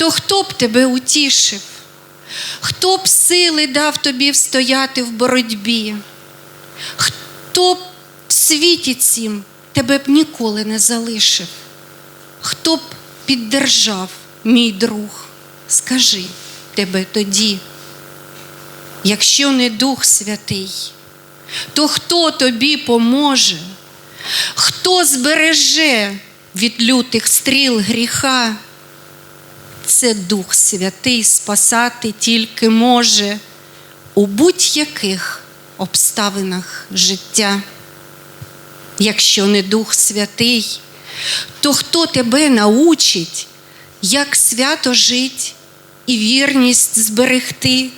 то хто б тебе утішив? Хто б сили дав тобі встояти в боротьбі? Хто б в світі цім тебе б ніколи не залишив? Хто б піддержав, мій друг? Скажи тебе тоді, якщо не Дух Святий, то хто тобі поможе? Хто збереже від лютих стріл гріха? Це Дух Святий спасати тільки може у будь-яких обставинах життя. Якщо не Дух Святий, то хто тебе научить, як свято жить і вірність зберегти?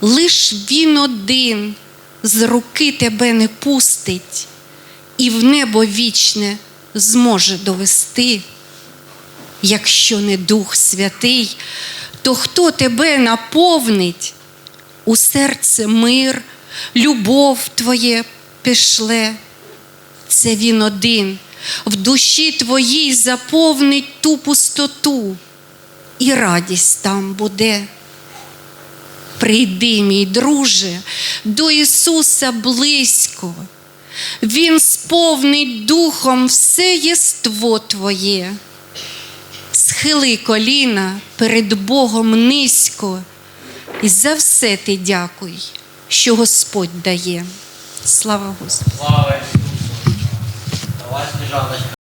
Лиш він один з руки тебе не пустить і в небо вічне зможе довести. Якщо не Дух Святий, то хто тебе наповнить? У серце мир, любов твоє пішле. Це він один в душі твоїй заповнить ту пустоту, і радість там буде. Прийди, мій друже, до Ісуса близько. Він сповнить духом все єство твоє. Схили коліна перед Богом низько, і за все ти дякуй, що Господь дає. Слава Господу! Слава Ісусу!